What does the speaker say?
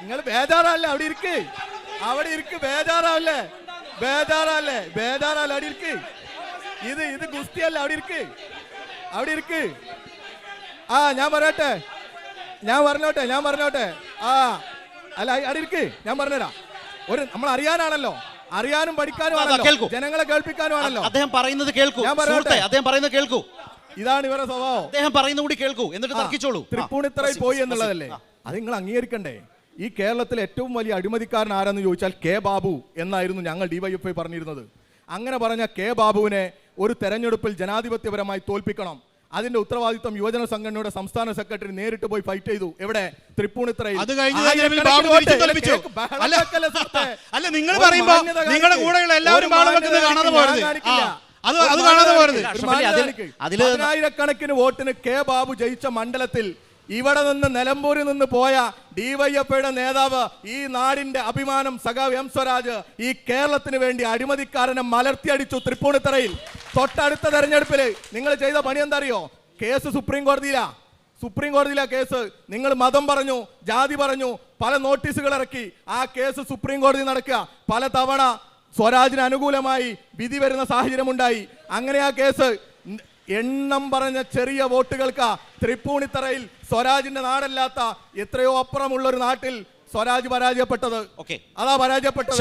നിങ്ങൾ ബേജാറല്ലേ അവിടെ ഇരിക്ക്? അവിടെ ഇരിക്ക് ബേജാറാവല്ലേ ബേജാറല്ലേ ബേജാറല്ല അവിടെ ഇരിക്ക്? ഇത് ഇത് ഗുസ്തിയല്ല അവിടെ ഇരിക്ക്? അവിടെ ഇരിക്ക്. ആ ഞാൻ പറയട്ടെ ഞാൻ പറഞ്ഞോട്ടെ ഞാൻ പറഞ്ഞോട്ടെ. ആ അല്ല അവിടെ ഇരിക്ക്. ഞാൻ പറഞ്ഞുതരാം. ഒരു നമ്മൾ അറിയാനാണല്ലോ. അറിയാനും പഠിക്കാനും ആണല്ലോ. കേൾക്കൂ. ജനങ്ങളെ കേൾപ്പിക്കാനും ആണല്ലോ. അദ്ദേഹം പറയുന്നത് കേൾക്കൂ. ഞാൻ പറയട്ടെ. അദ്ദേഹം പറയുന്നത് കേൾക്കൂ. ഇതാണ് ഇവരുടെ സ്വഭാവം. അദ്ദേഹം പറയുന്ന കൂടി കേൾക്കൂ. എന്നിട്ട് തർക്കിച്ചോളൂ. തൃപ്പൂണിത്തറയിൽ പോയി എന്നുള്ളതല്ലേ? അത് നിങ്ങൾ അംഗീകരിക്കണ്ടേ? ഈ കേരളത്തിലെ ഏറ്റവും വലിയ അഴിമതിക്കാരൻ ആരെന്ന് ചോദിച്ചാൽ കെ ബാബു എന്നായിരുന്നു ഞങ്ങൾ ഡിവൈഎഫ്ഐ പറഞ്ഞിരുന്നത് അങ്ങനെ പറഞ്ഞ കെ ബാബുവിനെ ഒരു തെരഞ്ഞെടുപ്പിൽ ജനാധിപത്യപരമായി തോൽപ്പിക്കണം അതിന്റെ ഉത്തരവാദിത്വം യുവജന സംഘടനയുടെ സംസ്ഥാന സെക്രട്ടറി നേരിട്ട് പോയി ഫൈറ്റ് ചെയ്തു എവിടെ തൃപ്പൂണിത്തറയിൽ. അല്ല, അല്ല, നിങ്ങൾ നിങ്ങളുടെ. കൂടെയുള്ള എല്ലാവരും കാണാതെ പോകരുത്. അത് അത് കാണാതെ പോകരുത്. അതിൽ- കാണിക്ക്. പതിനായിരക്കണക്കിന് വോട്ടിന് കെ ബാബു ജയിച്ച മണ്ഡലത്തിൽ ഇവിടെ നിന്ന് നിലമ്പൂരിൽ നിന്ന് പോയ ഡിവൈഎഫ്ഐയുടെ നേതാവ് ഈ നാടിന്റെ അഭിമാനം സഖാവ് എം സ്വരാജ് ഈ കേരളത്തിന് വേണ്ടി അഴിമതിക്കാരനെ മലർത്തിയടിച്ചു തൃപ്പൂണിത്തറയിൽ. തൊട്ടടുത്ത തെരഞ്ഞെടുപ്പിൽ നിങ്ങൾ ചെയ്ത പണി എന്താ അറിയോ കേസ് സുപ്രീം കോടതിയിലാ. സുപ്രീം കോടതിയിലാ കേസ്. നിങ്ങൾ മതം പറഞ്ഞു ജാതി പറഞ്ഞു പല നോട്ടീസുകൾ ഇറക്കി. ആ കേസ് സുപ്രീം കോടതി നടക്കുക. പല തവണ സ്വരാജിന് അനുകൂലമായി വിധി വരുന്ന സാഹചര്യമുണ്ടായി. അങ്ങനെ ആ കേസ് എണ്ണം പറഞ്ഞ ചെറിയ വോട്ടുകൾക്ക് തൃപ്പൂണിത്തറയിൽ സ്വരാജിന്റെ നാടല്ലാത്ത എത്രയോ അപ്പുറമുള്ള ഒരു നാട്ടിൽ സ്വരാജ് പരാജയപ്പെട്ടത്. ഓക്കെ. അതാ പരാജയപ്പെട്ടത്.